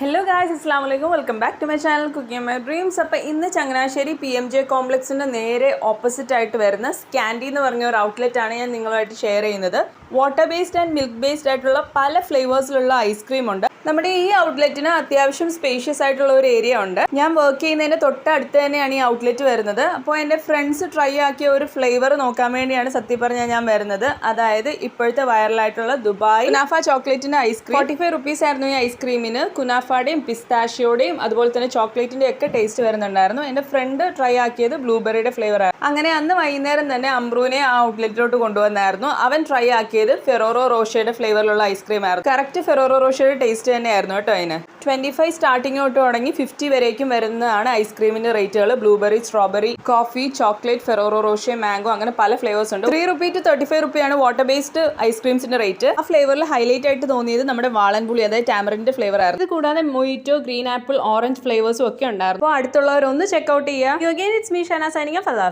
Hello guys അസ്സാം വലൈക്കും welcome back to my channel cooking my dreams അപ്പോൾ ഇന്ന് ചങ്ങനാശ്ശേരി പി എം ജെ കോംപ്ലക്സിന്റെ നേരെ ഓപ്പോസിറ്റ് ആയിട്ട് വരുന്ന സ്കാൻഡി എന്ന് പറഞ്ഞ ഒരു ഔട്ട്ലെറ്റ് ആണ് ഞാൻ നിങ്ങളുമായിട്ട് ഷെയർ ചെയ്യുന്നത്. Water based and milk based ആയിട്ടുള്ള പല ഫ്ലേവേഴ്സിലുള്ള ഐസ്ക്രീം ഉണ്ട്. നമ്മുടെ ഈ ഔട്ട്ലെറ്റിന് അത്യാവശ്യം സ്പേഷ്യസ് ആയിട്ടുള്ള ഒരു ഏരിയ ഉണ്ട്. ഞാൻ വർക്ക് ചെയ്യുന്നതിന്റെ തൊട്ടടുത്ത് തന്നെയാണ് ഈ ഔട്ട്ലെറ്റ് വരുന്നത്. അപ്പോൾ എന്റെ ഫ്രണ്ട്സ് ട്രൈ ആക്കിയ ഒരു ഫ്ലേവർ നോക്കാൻ വേണ്ടിയാണ് സത്യം പറഞ്ഞാൽ ഞാൻ വരുന്നത്. അതായത് ഇപ്പോഴത്തെ വൈറലായിട്ടുള്ള ദുബായ് കുനാഫ ചോക്ലേറ്റിന്റെ ice cream forty five rupees ആയിരുന്നു ഈ ഐസ്ക്രീമിന് കുനാഫയുടെയും പിസ്താഷ്യോടെയും അതുപോലെ തന്നെ ചോക്ലേറ്റിന്റെ ഒക്കെ ടേസ്റ്റ് വരുന്നുണ്ടായിരുന്നു. എന്റെ ഫ്രണ്ട് ട്രൈ ആക്കിയത് ബ്ലൂബെറിയുടെ ആയിരുന്നു അങ്ങനെ അന്ന് വൈകുന്നേരം തന്നെ അമ്രൂനെ ആ ഔട്ട്ലെറ്റിലോട്ട് കൊണ്ടുവന്നായിരുന്നു. അവൻ ട്രൈ ആക്കിയത് ഫെറോറോ റോഷയുടെ ഫ്ലേവറിലുള്ള ഐസ്ക്രീം ആയിരുന്നു. കറക്റ്റ് ഫെറോറോ റോഷയുടെ ടേസ്റ്റ് തന്നെയായിരുന്നു കേട്ടോ അതിന്. ട്വന്റി ഫൈവ് സ്റ്റാർട്ടിംഗ് തൊട്ട് തുടങ്ങി ഫിഫ്റ്റി വരേക്കും വരുന്നതാണ് ഐസ്ക്രീമിന്റെ റേറ്റുകൾ blueberry strawberry coffee chocolate Ferrero Rocher mango അങ്ങനെ പല ഫ്ലേവേഴ്സ് ഉണ്ട്. Three rupee to thirty five റുപ്പിയാണ് water based ഐസ്ക്രീംസിന്റെ റേറ്റ് ആ ഫ്ലേവറിൽ ഹൈലൈറ്റ് ആയിട്ട് തോന്നിയത് നമ്മുടെ വാളൻപുളി അതായത് ടാമറിന്റെ ഫ്ലേവർ ആയിരുന്നു. ഇത് കൂടാതെ മൊയ്റ്റോ ഗ്രീൻ ആപ്പിൾ ഓറഞ്ച് ഫ്ലേവേഴ്സും ഒക്കെ ഉണ്ടായിരുന്നു. അപ്പോൾ അടുത്തുള്ളവരൊന്ന് ചെക്കൗട്ട് ചെയ്യുക യോഗേൻ ഇറ്റ്സ് മീ ഷാന സൈനിങ് ഫലാഫ്